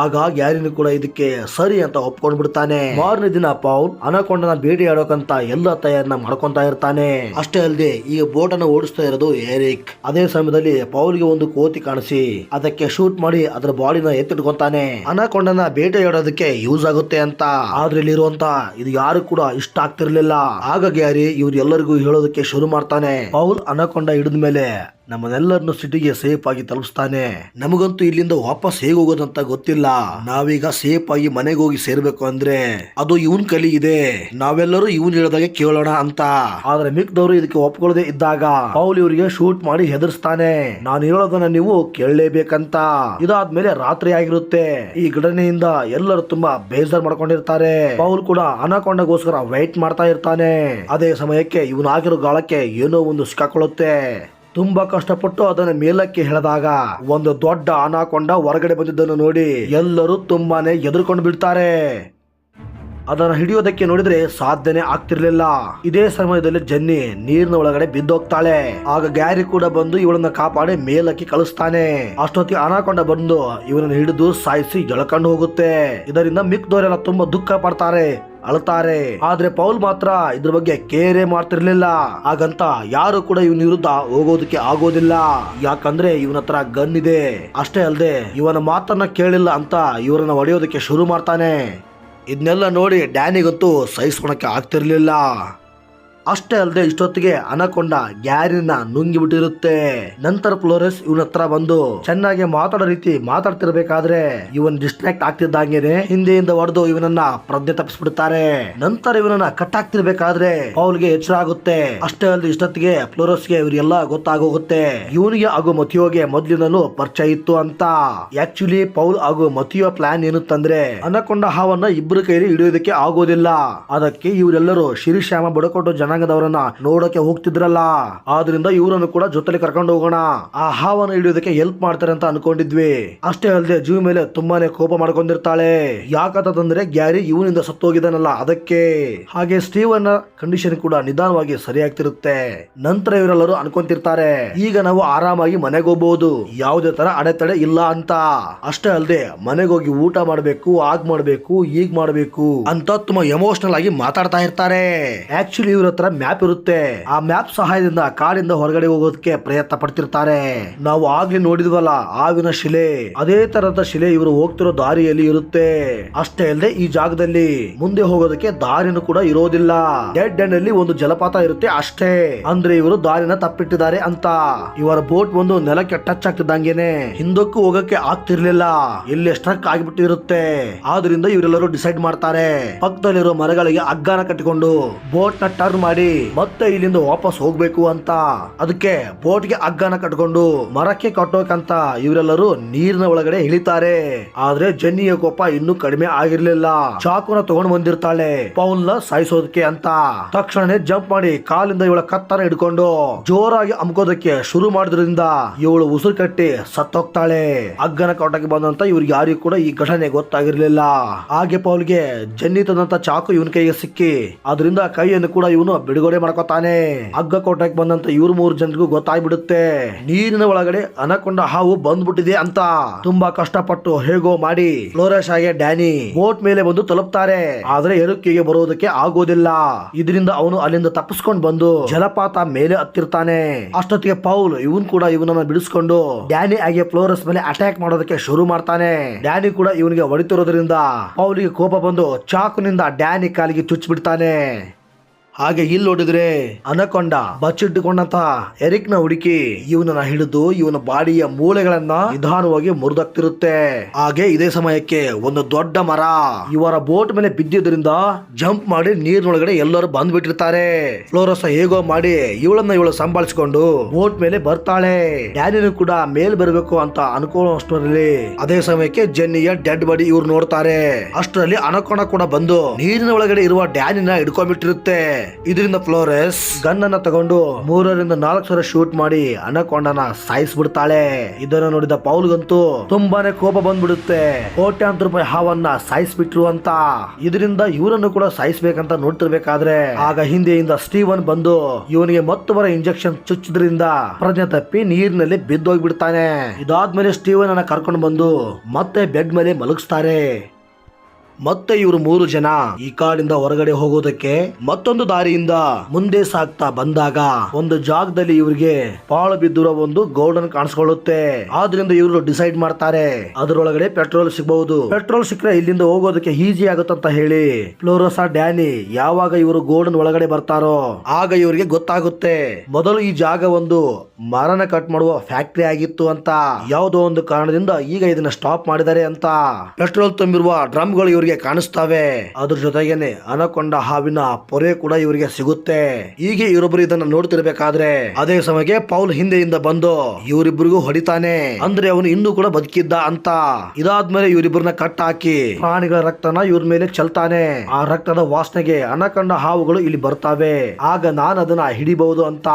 ಆಗ ಗ್ಯಾರಿನೂ ಕೂಡ ಇದಕ್ಕೆ ಸರಿ ಅಂತ ಒಪ್ಕೊಂಡ್ ಬಿಡ್ತಾನೆ ಮಾರನೇ ದಿನ ಪೌಲ್ ಅನಾಕೊಂಡನ ಭೇಟಿ ಆಡೋಕಂತ ಎಲ್ಲ ತಯಾರನ್ನ ಮಾಡ್ಕೊಂತ ಇರ್ತಾನೆ. ಅಷ್ಟೇ ಅಲ್ಲದೆ ಈ ಬೋಟ್ ಅನ್ನು ಓಡಿಸ್ತಾ ಇರೋದು ಏರಿಕ್. ಅದೇ ಸಮಯದಲ್ಲಿ ಪೌಲ್ಗೆ ಒಂದು ಕೋತಿ ಕಾಣಿಸಿ, ಅದಕ್ಕೆ ಶೂಟ್ ಮಾಡಿ ಅದರ ಬಾಡಿನ ಎತ್ತಿಟ್ಕೊಂತಾನೆ. ಅನಾಕೊಂಡನ ಬೇಟೆಯಾಡೋದಕ್ಕೆ ಯೂಸ್ ಆಗುತ್ತೆ ಅಂತ. ಆದ್ರೆ ಇಲ್ಲಿರುವಂತ ಇದು ಯಾರು ಕೂಡ ಇಷ್ಟ ಆಗ್ತಿರ್ಲಿಲ್ಲ. ಆಗ ಗ್ಯಾರಿ ಇವ್ರು ಎಲ್ಲರಿಗೂ ಹೇಳೋದಕ್ಕೆ ಶುರು ಮಾಡ್ತಾನೆ. ಪೌಲ್ ಅನಕೊಂಡ ಹಿಡಿದ ಮೇಲೆ ನಮ್ಮನ್ನೆಲ್ಲರನ್ನು ಸಿಟಿಗೆ ಸೇಫ್ ಆಗಿ ತಲುಪಿಸ್ತಾನೆ. ನಮಗಂತೂ ಇಲ್ಲಿಂದ ವಾಪಸ್ ಹೇಗ್ ಹೋಗೋದಂತ ಗೊತ್ತಿಲ್ಲ. ನಾವೀಗ ಸೇಫ್ ಆಗಿ ಮನೆಗೆ ಹೋಗಿ ಸೇರ್ಬೇಕು ಅಂದ್ರೆ ಅದು ಇವನ್ ಕಲಿ ಇದೆ. ನಾವೆಲ್ಲರೂ ಇವನ್ ಹೇಳಿದಾಗೆ ಕೇಳೋಣ ಅಂತ. ಆದ್ರೆ ಮಿಕ್ದವರು ಇದಕ್ಕೆ ಒಪ್ಕೊಳ್ಳದೆ ಇದ್ದಾಗ ಪೌಲ್ ಇವರಿಗೆ ಶೂಟ್ ಮಾಡಿ ಹೆದರ್ಸ್ತಾನೆ. ನಾನು ಹೇಳೋದನ್ನ ನೀವು ಕೇಳಲೇಬೇಕಂತ. ಇದಾದ್ಮೇಲೆ ರಾತ್ರಿ ಆಗಿರುತ್ತೆ. ಈ ಘಟನೆಯಿಂದ ಎಲ್ಲರೂ ತುಂಬಾ ಬೇಜಾರ್ ಮಾಡ್ಕೊಂಡಿರ್ತಾರೆ. ಪೌಲ್ ಕೂಡ ಅನಕೊಂಡಗೋಸ್ಕರ ವೈಟ್ ಮಾಡ್ತಾ ಇರ್ತಾನೆ. ಅದೇ ಸಮಯಕ್ಕೆ ಇವನ್ ಆಗಿರೋ ಗಾಳಕ್ಕೆ ಏನೋ ಒಂದು ಸಿಕ್ಕಾಕೊಳ್ಳುತ್ತೆ. ತುಂಬಾ ಕಷ್ಟಪಟ್ಟು ಅದನ್ನು ಮೇಲಕ್ಕೆ ಹೇಳಿದಾಗ ಒಂದು ದೊಡ್ಡ ಅನಾಕೊಂಡ ಹೊರಗಡೆ ಬಂದಿದ್ದನ್ನು ನೋಡಿ ಎಲ್ಲರೂ ತುಂಬಾನೇ ಎದುರ್ಕೊಂಡು ಬಿಡ್ತಾರೆ. ಅದನ್ನು ಹಿಡಿಯೋದಕ್ಕೆ ನೋಡಿದ್ರೆ ಸಾಧ್ಯನೆ ಆಗ್ತಿರ್ಲಿಲ್ಲ. ಇದೇ ಸಮಯದಲ್ಲಿ ಜನ್ನಿ ನೀರಿನ ಒಳಗಡೆ ಬಿದ್ದೋಗ್ತಾಳೆ. ಆಗ ಗ್ಯಾರಿ ಕೂಡ ಬಂದು ಇವಳನ್ನ ಕಾಪಾಡಿ ಮೇಲಕ್ಕೆ ಕಳಿಸ್ತಾನೆ. ಅಷ್ಟೊತ್ತಿಗೆ ಅನಾಕೊಂಡ ಬಂದು ಇವನನ್ನು ಹಿಡಿದು ಸಾಯಿಸಿ ಎಳ್ಕೊಂಡು ಹೋಗುತ್ತೆ. ಇದರಿಂದ ಮಿಕ್ಕದವರೆಲ್ಲ ತುಂಬಾ ದುಃಖ ಪಡ್ತಾರೆ. ಅಳ್ತಾರೆ ಆದ್ರೆ ಪೌಲ್ ಮಾತ್ರ ಇದ್ರ ಬಗ್ಗೆ ಕೇರೆ ಮಾಡ್ತಿರ್ಲಿಲ್ಲ. ಹಾಗಂತ ಯಾರು ಕೂಡ ಇವನ ವಿರುದ್ಧ ಹೋಗೋದಕ್ಕೆ ಆಗೋದಿಲ್ಲ. ಯಾಕಂದ್ರೆ ಇವನ ಹತ್ರ ಗನ್ ಇದೆ. ಅಷ್ಟೇ ಅಲ್ಲದೆ ಇವನ ಮಾತನ್ನ ಕೇಳಿಲ್ಲ ಅಂತ ಇವರನ್ನ ಹೊಡೆಯೋದಕ್ಕೆ ಶುರು ಮಾಡ್ತಾನೆ. ಇದನ್ನೆಲ್ಲ ನೋಡಿ ಡ್ಯಾನಿಗಂತೂ ಸಹಿಸ್ಕೊಳಕ್ಕೆ ಆಗ್ತಿರ್ಲಿಲ್ಲ. ಅಷ್ಟೇ ಅಲ್ಲದೆ ಇಷ್ಟೊತ್ತಿಗೆ ಅನಕೊಂಡ ಗ್ಯಾರಿನ ನುಂಗಿ ಬಿಟ್ಟಿರುತ್ತೆ ನಂತರ ಫ್ಲೋರೆಸ್ ಇವನ ಹತ್ರ ಬಂದು ಚೆನ್ನಾಗಿ ಮಾತಾಡೋ ರೀತಿ ಮಾತಾಡ್ತಿರ್ಬೇಕಾದ್ರೆ ಇವನ್ ಡಿಸ್ಟ್ರಾಕ್ಟ್ ಆಗ್ತಿದ್ದಂಗೆನೆ ಹಿಂದೆಯಿಂದ ಹೊಡೆದು ಇವನನ್ನ ಪ್ರಜ್ಞೆ ತಪ್ಪಿಸ್ಬಿಡ್ತಾರೆ. ನಂತರ ಇವನನ್ನ ಕಟ್ ಆಗ್ತಿರ್ಬೇಕಾದ್ರೆ ಪೌಲ್ಗೆ ಎಚ್ಚರ ಆಗುತ್ತೆ. ಅಷ್ಟೇ ಅಲ್ಲದೆ ಇಷ್ಟೊತ್ತಿಗೆ ಫ್ಲೋರಸ್ಗೆ ಇವರೆಲ್ಲ ಗೊತ್ತಾಗೋಗುತ್ತೆ. ಇವನಿಗೆ ಹಾಗೂ ಮತಿಯೋಗೆ ಮೊದ್ಲಿನಲ್ಲೂ ಪರಿಚಯ ಇತ್ತು ಅಂತ. ಆಕ್ಚುಲಿ ಪೌಲ್ ಹಾಗೂ ಮತಿಯೋ ಪ್ಲಾನ್ ಏನಂತಂದ್ರೆ ಅನಕೊಂಡ ಹಾವನ್ನ ಇಬ್ಬರು ಕೈಲಿ ಹಿಡಿಯೋದಕ್ಕೆ ಆಗೋದಿಲ್ಲ. ಅದಕ್ಕೆ ಇವರೆಲ್ಲರೂ ಶಿರಿಶ್ಯಾಮ ಬಡಕೊಟ್ಟು ಜನಾಂಗದವರನ್ನ ನೋಡಕ್ಕೆ ಹೋಗ್ತಿದ್ರಲ್ಲ. ಆದ್ರಿಂದ ಇವರನ್ನು ಕೂಡ ಜೊತೆಲಿ ಕರ್ಕೊಂಡು ಹೋಗೋಣ. ಆ ಹಾವನ್ನ ಹಿಡಿಯೋದಕ್ಕೆ ಹೆಲ್ಪ್ ಮಾಡ್ತಾರೆ ಅಂತ ಅನ್ಕೊಂಡಿದ್ವಿ. ಅಷ್ಟೇ ಅಲ್ಲದೆ ಜೀವ ಮೇಲೆ ತುಂಬಾನೇ ಕೋಪ ಮಾಡ್ಕೊಂಡಿರ್ತಾಳೆ. ಯಾಕಂತಂದ್ರೆ ಗ್ಯಾರಿ ಇವನಿಂದ ಸತ್ತೋಗಿದ್ದಾನಲ್ಲ ಅದಕ್ಕೆ. ಹಾಗೆ ಸ್ಟೀವನ್ ಕಂಡೀಷನ್ ಕೂಡ ನಿಧಾನವಾಗಿ ಸರಿಯಾಗ್ತಿರುತ್ತೆ. ನಂತರ ಇವರೆಲ್ಲರೂ ಅನ್ಕೊಂತಿರ್ತಾರೆ. ಈಗ ನಾವು ಆರಾಮಾಗಿ ಮನೆಗೆ ಹೋಗ್ಬಹುದು ಯಾವುದೇ ತರ ಅಡೆತಡೆ ಇಲ್ಲ ಅಂತ. ಅಷ್ಟೇ ಅಲ್ಲದೆ ಮನೆಗೆ ಹೋಗಿ ಊಟ ಮಾಡ್ಬೇಕು ಆಗ್ ಮಾಡ್ಬೇಕು ಈಗ ಮಾಡ್ಬೇಕು ಅಂತ ತುಂಬಾ ಎಮೋಷನಲ್ ಆಗಿ ಮಾತಾಡ್ತಾ ಇರ್ತಾರೆ. ಆಕ್ಚುಲಿ ಇವ್ರ ಹತ್ರ ಮ್ಯಾಪ್ ಇರುತ್ತೆ. ಆ ಮ್ಯಾಪ್ ಸಹಾಯದಿಂದ ಕಾಡಿಂದ ಹೊರಗಡೆ ಹೋಗೋದಕ್ಕೆ ಪ್ರಯತ್ನ ಪಡ್ತಿರ್ತಾರೆ. ನಾವು ಆಗ್ಲಿ ನೋಡಿದ್ವಲ್ಲ ಆವಿನ ಶಿಲೆ. ಅದೇ ತರದ ಶಿಲೆ ಇವರು ಹೋಗ್ತಿರೋ ದಾರಿಯಲ್ಲಿ ಇರುತ್ತೆ. ಅಷ್ಟೇ ಅಲ್ಲದೆ ಈ ಜಾಗದಲ್ಲಿ ಮುಂದೆ ಹೋಗೋದಕ್ಕೆ ದಾರಿನೂ ಕೂಡ ಇರೋದಿಲ್ಲ. ಡೆಡ್ ಎಂಡ್ ಅಲ್ಲಿ ಒಂದು ಜಲಪಾತ ಇರುತ್ತೆ ಅಷ್ಟೇ. ಅಂದ್ರೆ ಇವರು ದಾರಿನ ತಪ್ಪಿಟ್ಟಿದ್ದಾರೆ ಅಂತ. ಇವರ ಬೋಟ್ ಒಂದು ನೆಲಕ್ಕೆ ಟಚ್ ಆಗ್ತಿದ್ದಂಗೆನೆ. ಹಿಂದಕ್ಕೂ ಹೋಗಕ್ಕೆ ಆಗ್ತಿರ್ಲಿಲ್ಲ. ಇಲ್ಲಿ ಸ್ಟ್ರಕ್ ಆಗಿಬಿಟ್ಟಿರುತ್ತೆ. ಆದ್ರಿಂದ ಇವರೆಲ್ಲರೂ ಡಿಸೈಡ್ ಮಾಡ್ತಾರೆ. ಪಕ್ಕದಲ್ಲಿರೋ ಮರಗಳಿಗೆ ಅಗ್ಗಾನ ಕಟ್ಟಿಕೊಂಡು ಬೋಟ್ನ ಟರ್ನ್ ಮಾಡಿ, ಮತ್ತೆ ಇಲ್ಲಿಂದ ವಾಪಸ್ ಹೋಗ್ಬೇಕು ಅಂತ. ಅದಕ್ಕೆ ಬೋಟ್ಗೆ ಹಗ್ಗನ ಕಟ್ಕೊಂಡು ಮರಕ್ಕೆ ಕಟ್ಟೋಕಂತ ಇವರೆಲ್ಲರೂ ನೀರಿನ ಒಳಗಡೆ ಇಳಿತಾರೆ. ಆದ್ರೆ ಜನ್ನಿಯ ಕೋಪ ಇನ್ನು ಕಡಿಮೆ ಆಗಿರ್ಲಿಲ್ಲ. ಚಾಕುನ ತಗೊಂಡ್ ಬಂದಿರ್ತಾಳೆ ಪೌನ್ನ ಸಾಯಿಸೋದಕ್ಕೆ ಅಂತ. ತಕ್ಷಣ ಜಂಪ್ ಮಾಡಿ ಕಾಲಿಂದ ಇವಳ ಕತ್ತನ ಹಿಡ್ಕೊಂಡು ಜೋರಾಗಿ ಅಮ್ಕೋದಕ್ಕೆ ಶುರು ಮಾಡಿದ್ರಿಂದ ಇವಳು ಉಸಿರು ಕಟ್ಟಿ ಸತ್ತೋಗ್ತಾಳೆ. ಹಗ್ಗನ ಕಟ್ಟಕ್ಕೆ ಬಂದಂತ ಇವ್ರಿಗೆ ಯಾರಿಗೂ ಕೂಡ ಈ ಘಟನೆ ಗೊತ್ತಾಗಿರ್ಲಿಲ್ಲ. ಹಾಗೆ ಪೌಲ್ಗೆ ಜನ್ನಿ ತಂದಂತ ಚಾಕು ಇವನ ಕೈಗೆ ಸಿಕ್ಕಿ, ಅದರಿಂದ ಕೈಯನ್ನು ಕೂಡ ಇವನು ಬಿಡುಗಡೆ ಮಾಡ್ಕೊತಾನೆ. ಹಗ್ಗ ಕೋಟಕ್ಕೆ ಬಂದಂತ ಇವ್ರ ಮೂರು ಜನರಿಗೂ ಗೊತ್ತಾಗ್ಬಿಡುತ್ತೆ. ನೀರಿನ ಒಳಗಡೆ ಅನಕೊಂಡ ಹಾವು ಬಂದ್ಬಿಟ್ಟಿದೆ ಅಂತ. ತುಂಬಾ ಕಷ್ಟಪಟ್ಟು ಹೇಗೋ ಮಾಡಿ ಫ್ಲೋರಸ್ ಹಾಗೆ ಡ್ಯಾನಿ ಬೋಟ್ ಮೇಲೆ ಬಂದು ತಲುಪ್ತಾರೆ. ಆದ್ರೆ ಎರುಕಿಗೆ ಬರೋದಕ್ಕೆ ಆಗೋದಿಲ್ಲ. ಇದರಿಂದ ಅವನು ಅಲ್ಲಿಂದ ತಪ್ಪಿಸ್ಕೊಂಡ್ ಬಂದು ಜಲಪಾತ ಮೇಲೆ ಹತ್ತಿರ್ತಾನೆ. ಅಷ್ಟೊತ್ತಿಗೆ ಪೌಲ್, ಇವನ್ ಕೂಡ ಇವನನ್ನ ಬಿಡಿಸ್ಕೊಂಡು ಡ್ಯಾನಿ ಹಾಗೆ ಫ್ಲೋರಸ್ ಮೇಲೆ ಅಟ್ಯಾಕ್ ಮಾಡೋದಕ್ಕೆ ಶುರು ಮಾಡ್ತಾನೆ. ಡ್ಯಾನಿ ಕೂಡ ಇವನಿಗೆ ಹೊಡಿತಿರೋದ್ರಿಂದ ಪೌಲಿಗೆ ಕೋಪ ಬಂದು ಚಾಕುನಿಂದ ಡ್ಯಾನಿ ಕಾಲಿಗೆ ಚುಚ್ಚಿಬಿಡ್ತಾನೆ ಹಾಗೆ ಇಲ್ಲಿ ನೋಡಿದ್ರೆ ಅನಕೊಂಡ ಬಚ್ಚಿಟ್ಟುಕೊಂಡಂತ ಎರಿಕ್ನ ಹುಡುಕಿ ಇವನನ್ನ ಹಿಡಿದು ಇವನ ಬಾಡಿಯ ಮೂಳೆಗಳನ್ನ ನಿಧಾನವಾಗಿ ಮುರಿದಾಗ್ತಿರುತ್ತೆ ಹಾಗೆ ಇದೇ ಸಮಯಕ್ಕೆ ಒಂದು ದೊಡ್ಡ ಮರ. ಇವರ ಬೋಟ್ ಮೇಲೆ ಬಿದ್ದಿದ್ರಿಂದ ಜಂಪ್ ಮಾಡಿ ನೀರಿನೊಳಗಡೆ ಎಲ್ಲರೂ ಬಂದ್ಬಿಟ್ಟಿರ್ತಾರೆ. ಫ್ಲೋರಸ್ ಹೇಗೋ ಮಾಡಿ ಇವಳನ್ನ ಇವಳು ಸಂಭಾಳಿಸಿಕೊಂಡು ಬೋಟ್ ಮೇಲೆ ಬರ್ತಾಳೆ. ಡ್ಯಾನಿನೂ ಕೂಡ ಮೇಲ್ ಬರಬೇಕು ಅಂತ ಅನ್ಕೊಳ್ಳೋ ಅಷ್ಟರಲ್ಲಿ ಅದೇ ಸಮಯಕ್ಕೆ ಜೆನ್ನಿಯ ಡೆಡ್ ಬಾಡಿ ಇವ್ರು ನೋಡ್ತಾರೆ. ಅಷ್ಟರಲ್ಲಿ ಅನಕೊಂಡ ಕೂಡ ಬಂದು ನೀರಿನ ಒಳಗಡೆ ಇರುವ ಡ್ಯಾನಿನ ಹಿಡ್ಕೊಂಡ್ಬಿಟ್ಟಿರುತ್ತೆ. ಇದರಿಂದ ಫ್ಲೋರೆಸ್ ಗನ್ ಅನ್ನ ತಗೊಂಡು ಮೂರರಿಂದ ನಾಲ್ಕು ಸಲ ಶೂಟ್ ಮಾಡಿ ಅನಕೊಂಡನ ಸಾಯಿಸ್ಬಿಡ್ತಾಳೆ. ಇದನ್ನ ನೋಡಿದ ಪೌಲ್ಗಂತೂ ತುಂಬಾನೇ ಕೋಪ ಬಂದ್ಬಿಡುತ್ತೆ. ಕೋಟ್ಯಾಂತರ ರೂಪಾಯಿ ಹಾವನ್ನ ಸಾಯಿಸ್ಬಿಟ್ರು ಅಂತ. ಇದರಿಂದ ಇವರನ್ನು ಕೂಡ ಸಾಯಿಸ್ಬೇಕಂತ ನೋಡ್ತಿರ್ಬೇಕಾದ್ರೆ ಆಗ ಹಿಂದೆಯಿಂದ ಸ್ಟೀವನ್ ಬಂದು ಇವನಿಗೆ ಮತ್ತೊಬ್ಬರ ಇಂಜೆಕ್ಷನ್ ಚುಚ್ಚಿದ್ರಿಂದ ಪ್ರಜ್ಞೆ ತಪ್ಪಿ ನೀರಿನಲ್ಲಿ ಬಿದ್ದೋಗ್ಬಿಡ್ತಾನೆ. ಇದಾದ್ಮೇಲೆ ಸ್ಟೀವನ್ ಅನ್ನ ಕರ್ಕೊಂಡು ಬಂದು ಮತ್ತೆ ಬೆಡ್ ಮೇಲೆ ಮಲಗಿಸ್ತಾರೆ. ಮತ್ತೆ ಇವರು ಮೂರು ಜನ ಈ ಕಾಡಿಂದ ಹೊರಗಡೆ ಹೋಗೋದಕ್ಕೆ ಮತ್ತೊಂದು ದಾರಿಯಿಂದ ಮುಂದೆ ಸಾಗ್ತಾ ಬಂದಾಗ ಒಂದು ಜಾಗದಲ್ಲಿ ಇವರಿಗೆ ಪಾಳು ಬಿದ್ದಿರೋ ಒಂದು ಗೋಲ್ಡನ್ ಕಾಣಿಸ್ಕೊಳ್ಳುತ್ತೆ. ಆದ್ರಿಂದ ಇವರು ಡಿಸೈಡ್ ಮಾಡ್ತಾರೆ. ಅದರೊಳಗಡೆ ಪೆಟ್ರೋಲ್ ಸಿಗಬಹುದು. ಪೆಟ್ರೋಲ್ ಸಿಕ್ಕರೆ ಇಲ್ಲಿಂದ ಹೋಗೋದಕ್ಕೆ ಈಜಿ ಆಗುತ್ತೆ ಆಗುತ್ತಂತ ಹೇಳಿ ಫ್ಲೋರೋಸಾ ಡ್ಯಾನಿ ಯಾವಾಗ ಇವರು ಗೋಲ್ಡನ್ ಒಳಗಡೆ ಬರ್ತಾರೋ ಆಗ ಇವರಿಗೆ ಗೊತ್ತಾಗುತ್ತೆ. ಮೊದಲು ಈ ಜಾಗ ಒಂದು ಮರನ ಕಟ್ ಮಾಡುವ ಫ್ಯಾಕ್ಟರಿ ಆಗಿತ್ತು ಅಂತ. ಯಾವುದೋ ಒಂದು ಕಾರಣದಿಂದ ಈಗ ಇದನ್ನ ಸ್ಟಾಪ್ ಮಾಡಿದ್ದಾರೆ ಅಂತ. ಪೆಟ್ರೋಲ್ ತುಂಬಿರುವ ಡ್ರಮ್ಗಳು ಇವರಿಗೆ ಕಾಣಿಸ್ತವೆ. ಅದ್ರ ಜೊತೆಗೇನೆ ಅನಕೊಂಡ ಹಾವಿನ ಪೊರೆ ಕೂಡ ಇವರಿಗೆ ಸಿಗುತ್ತೆ. ಹೀಗೆ ಇವರೊಬ್ಬರು ಇದನ್ನ ನೋಡ್ತಿರ್ಬೇಕಾದ್ರೆ ಅದೇ ಸಮಯಕ್ಕೆ ಪೌಲ್ ಹಿಂದೆಯಿಂದ ಬಂದು ಇವರಿಬ್ಬರಿಗೂ ಹೊಡಿತಾನೆ. ಅಂದ್ರೆ ಅವನು ಇನ್ನೂ ಕೂಡ ಬದುಕಿದ್ದ ಅಂತ. ಇದಾದ್ಮೇಲೆ ಇವರಿಬ್ಬರನ್ನ ಕಟ್ ಹಾಕಿ ಪ್ರಾಣಿಗಳ ರಕ್ತನ ಇವ್ರ ಮೇಲೆ ಚೆಲ್ತಾನೆ. ಆ ರಕ್ತದ ವಾಸನೆಗೆ ಅನಕಂಡ ಹಾವುಗಳು ಇಲ್ಲಿ ಬರ್ತಾವೆ. ಆಗ ನಾನು ಅದನ್ನ ಹಿಡಿಬಹುದು ಅಂತ.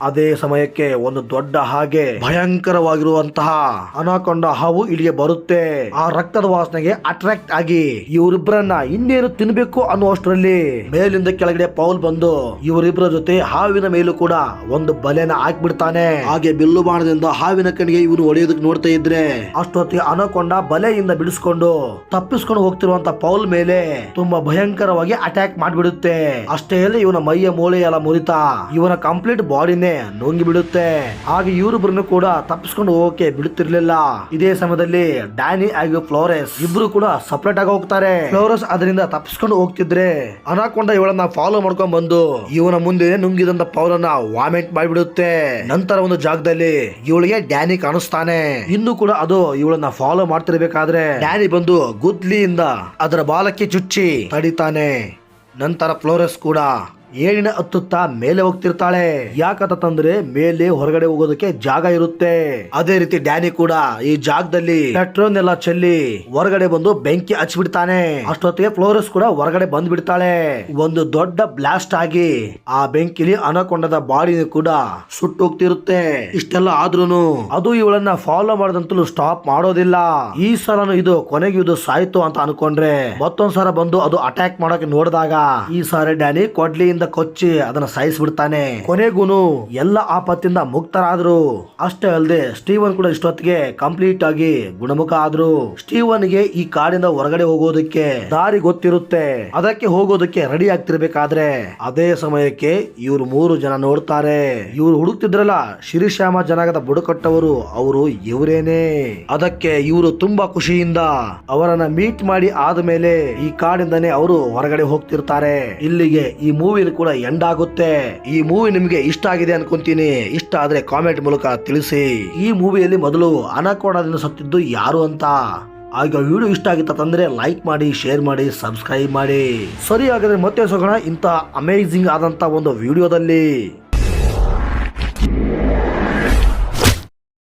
ಅದೇ ಸಮಯಕ್ಕೆ ಒಂದು ದೊಡ್ಡ ಹಾಗೆ ಭಯಂಕರವಾಗಿರುವಂತಹ ಅನಕೊಂಡ ಹಾವು ಇಲ್ಲಿಗೆ ಬರುತ್ತೆ. ಆ ರಕ್ತದ ವಾಸನೆಗೆ ಅಟ್ರಾಕ್ಟ್ ಆಗಿ ಇವರಿಬ್ಬರನ್ನ ಇನ್ನೇನು ತಿನ್ಬೇಕು ಅನ್ನುವಷ್ಟರಲ್ಲಿ ಮೇಲಿಂದ ಕೆಳಗಡೆ ಪೌಲ್ ಬಂದು ಇವರಿಬ್ಬರ ಜೊತೆ ಹಾವಿನ ಮೇಲೂ ಕೂಡ ಒಂದು ಬಲೆನ ಹಾಕ್ಬಿಡ್ತಾನೆ. ಹಾಗೆ ಬಿಲ್ಲು ಬಾಣದಿಂದ ಹಾವಿನ ಕಣ್ಣಿಗೆ ಇವನು ಹೊಡೆಯೋದಕ್ಕೆ ನೋಡ್ತಾ ಇದ್ರೆ ಅಷ್ಟೊತ್ತಿಗೆ ಅನಕೊಂಡ ಬಲೆಯಿಂದ ಬಿಡಿಸ್ಕೊಂಡು ತಪ್ಪಿಸ್ಕೊಂಡು ಹೋಗ್ತಿರುವಂತ ಪೌಲ್ ಮೇಲೆ ತುಂಬಾ ಭಯಂಕರವಾಗಿ ಅಟ್ಯಾಕ್ ಮಾಡ್ಬಿಡುತ್ತೆ. ಅಷ್ಟೇ ಅಲ್ಲ ಇವನ ಮೈಯ ಮೂಳೆ ಎಲ್ಲ ಮುರಿತಾ ಇವನ ಕಂಪ್ಲೀಟ್ ಬಾಡಿನೇ ನುಂಗಿ ಬಿಡುತ್ತೆ. ಹಾಗೆ ಇವರಿಬ್ಬರನ್ನು ಕೂಡ ತಪ್ಪಿಸ್ಕೊಂಡು ಹೋಗಕ್ಕೆ ಬಿಡುತ್ತಿರ್ಲಿಲ್ಲ. ಇದೇ ಸಮಯದಲ್ಲಿ ಡ್ಯಾನಿ ಹಾಗೂ ಫ್ಲೋರೆಸ್ ಇಬ್ರು ಕೂಡ ಸಪರೇಟ್ ಆಗಿ ಹೋಗ್ತಾರೆ. ಫ್ಲೋರೆಸ್ ಅದರಿಂದ ತಪ್ಪಿಸ್ಕೊಂಡು ಹೋಗ್ತಿದ್ರೆ, ಅನಾಕೊಂಡ ಇವಳನ್ನ ಫಾಲೋ ಮಾಡ್ಕೊಂಡ್ ಬಂದು ಇವನ ಮುಂದೆ ನುಂಗಿದಂತ ಪೌಲನ್ನ ವಾಮಿಟ್ ಮಾಡಿಬಿಡುತ್ತೆ. ನಂತರ ಒಂದು ಜಾಗದಲ್ಲಿ ಇವಳಿಗೆ ಡ್ಯಾನಿ ಕಾಣಿಸ್ತಾನೆ. ಇನ್ನು ಕೂಡ ಅದು ಇವಳನ್ನ ಫಾಲೋ ಮಾಡ್ತಿರ್ಬೇಕಾದ್ರೆ ಡ್ಯಾನಿ ಬಂದು ಗುದ್ಲಿಯಿಂದ ಅದರ ಬಾಲಕ್ಕೆ ಚುಚ್ಚಿ ತಡಿತಾನೆ. ನಂತರ ಫ್ಲೋರಸ್ ಕೂಡ ಏಣಿನ ಹತ್ತುತ್ತಾ ಮೇಲೆ ಹೋಗ್ತಿರ್ತಾಳೆ. ಯಾಕಂತಂದ್ರೆ ಮೇಲೆ ಹೊರಗಡೆ ಹೋಗೋದಕ್ಕೆ ಜಾಗ ಇರುತ್ತೆ. ಅದೇ ರೀತಿ ಡ್ಯಾನಿ ಕೂಡ ಈ ಜಾಗದಲ್ಲಿ ಪೆಟ್ರೋಲ್ ಎಲ್ಲ ಚೆಲ್ಲಿ ಹೊರಗಡೆ ಬಂದು ಬೆಂಕಿ ಹಚ್ಚಿಬಿಡ್ತಾನೆ. ಅಷ್ಟೊತ್ತಿಗೆ ಫ್ಲೋರಸ್ ಕೂಡ ಹೊರಗಡೆ ಬಂದ್ಬಿಡ್ತಾಳೆ. ಒಂದು ದೊಡ್ಡ ಬ್ಲಾಸ್ಟ್ ಆಗಿ ಆ ಬೆಂಕಿಲಿ ಅನಕೊಂಡದ ಬಾಡಿ ಕೂಡ ಸುಟ್ಟು ಹೋಗ್ತಿರುತ್ತೆ ಇಷ್ಟೆಲ್ಲ ಆದ್ರೂನು ಅದು ಇವಳನ್ನ ಫಾಲೋ ಮಾಡದಂತಲೂ ಸ್ಟಾಪ್ ಮಾಡೋದಿಲ್ಲ. ಈ ಸಲನು ಇದು ಕೊನೆಗೆ ಇದು ಸಾಯ್ತು ಅಂತ ಅನ್ಕೊಂಡ್ರೆ ಮತ್ತೊಂದ್ಸಲ ಬಂದು ಅದು ಅಟ್ಯಾಕ್ ಮಾಡೋಕೆ ನೋಡಿದಾಗ ಈ ಸಾರಿ ಡ್ಯಾನಿ ಕೊಡ್ಲಿಯಿಂದ ಕೊಚ್ಚಿ ಅದನ್ನ ಸಾಯಿಸ್ಬಿಡ್ತಾನೆ. ಕೊನೆಗೂನು ಎಲ್ಲ ಆಪತ್ತಿಂದ ಮುಕ್ತರಾದ್ರು. ಅಷ್ಟೇ ಅಲ್ಲದೆ ಸ್ಟೀವನ್ ಕೂಡ ಇಷ್ಟೊತ್ತಿಗೆ ಕಂಪ್ಲೀಟ್ ಆಗಿ ಗುಣಮುಖ ಆದ್ರು. ಸ್ಟೀವನ್ಗೆ ಈ ಕಾಡಿಂದ ಹೊರಗಡೆ ಹೋಗೋದಕ್ಕೆ ದಾರಿ ಗೊತ್ತಿರುತ್ತೆ. ಅದಕ್ಕೆ ಹೋಗೋದಕ್ಕೆ ರೆಡಿ ಆಗ್ತಿರ್ಬೇಕಾದ್ರೆ ಅದೇ ಸಮಯಕ್ಕೆ ಇವ್ರು ಮೂರು ಜನ ನೋಡ್ತಾರೆ. ಇವ್ರು ಹುಡುಕ್ತಿದ್ರಲ್ಲ ಶಿರಿಶ್ಯಾಮ ಜನಾಂಗದ ಬುಡಕಟ್ಟವರು ಅವರು ಇವರೇನೆ. ಅದಕ್ಕೆ ಇವರು ತುಂಬಾ ಖುಷಿಯಿಂದ ಅವರನ್ನ ಮೀಟ್ ಮಾಡಿ ಆದ್ಮೇಲೆ ಈ ಕಾಡಿಂದನೇ ಅವರು ಹೊರಗಡೆ ಹೋಗ್ತಿರ್ತಾರೆ. ಇಲ್ಲಿಗೆ ಈ ಮೂವಿ ಕೂಡ ಎಂಡ್ ಆಗುತ್ತೆ. ಈ ಮೂವಿ ನಿಮಗೆ ಇಷ್ಟ ಆಗಿದೆ ಅನ್ಕೊಂತೀನಿ. ಇಷ್ಟ ಆದ್ರೆ ಕಾಮೆಂಟ್ ಮೂಲಕ ತಿಳಿಸಿ. ಈ ಮೂವಿಯಲ್ಲಿ ಮೊದಲು ಅನಕೋಣದಿಂದ ಸತ್ತಿದ್ದು ಯಾರು ಅಂತ? ಆಗ ವಿಡಿಯೋ ಇಷ್ಟ ಆಗಿತ್ತಂದ್ರೆ ಲೈಕ್ ಮಾಡಿ ಶೇರ್ ಮಾಡಿ ಸಬ್ಸ್ಕ್ರೈಬ್ ಮಾಡಿ. ಸರಿ ಹಾಗಾದ್ರೆ ಮತ್ತೆ ಸಿಗೋಣ ಇಂಥ ಅಮೇಜಿಂಗ್ ಆದಂತ ಒಂದು ವಿಡಿಯೋದಲ್ಲಿ